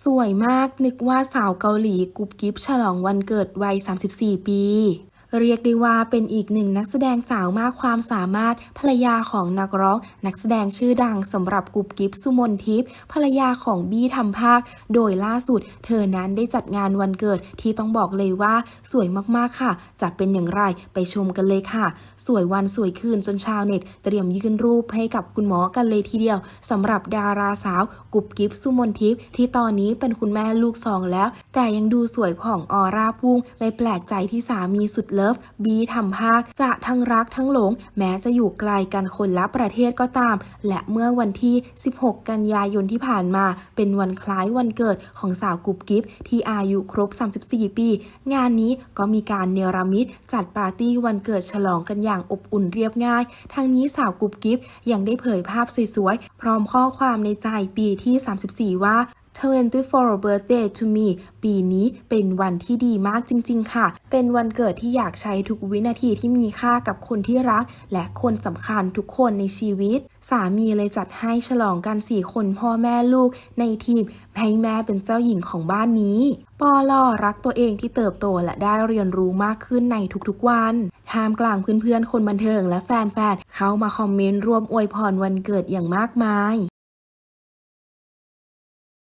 สวยมากนึกว่าสาวเกาหลีกุบกิ๊บฉลองวันเกิดวัย 34 ปี เรียกได้ว่าเป็นอีกหนึ่งนักแสดงสาวมากความสามารถภรรยาของนักร้อง นักแสดงชื่อดังสำหรับกุบกิ๊บสุมนทิพย์ภรรยาของบี้ทำภาค โดยล่าสุด เธอนั้นได้จัดงานวันเกิดที่ต้องบอกเลยว่าสวยมากๆค่ะ จะเป็นอย่างไรไปชมกันเลยค่ะ สวยวันสวยคืนจนชาวเน็ต เตรียมยื่นรูปให้กับคุณหมอกันเลยทีเดียวสำหรับดาราสาวกุบกิ๊บสุมนทิพย์ที่ตอนนี้เป็นคุณแม่ลูกสองแล้ว แต่ยังดูสวยผ่องออร่าพุ่งไม่แปลกใจที่สามีสุดเลิฟบีทำภาคจะทั้งรักทั้งหลง แม้จะอยู่ไกลกันคนละประเทศก็ตาม และเมื่อวันที่ 16 กันยายนที่ผ่านมา เป็นวันคล้ายวันเกิดของสาวกุบกิ๊บที่อายุครบ 34 ปี งานนี้ก็มีการเนรมิตจัดปาร์ตี้วันเกิดฉลองกันอย่างอบอุ่นเรียบง่าย ทั้งนี้สาวกุบกิ๊บยังได้เผยภาพสวยๆ พร้อมข้อความในใจปีที่ 34 ว่า 24 birthday to me ปีนี้เป็นวันที่ดีมากจริง ๆ ค่ะ เป็นวันเกิดที่อยากใช้ทุกวินาทีที่มีค่ากับคนที่รัก และคนสำคัญทุกคนในชีวิต สามีเลยจัดให้ฉลองกัน4คนพ่อแม่ลูกในทีมให้แม่เป็นเจ้าหญิงของบ้านนี้ปอลอรักตัวเองที่เติบโตและได้เรียนรู้มากขึ้นในทุกๆวัน ท่ามกลางเพื่อนๆ คนบันเทิงและแฟนๆ เข้ามาคอมเมนต์ร่วมอวยพรวันเกิดอย่างมากมาย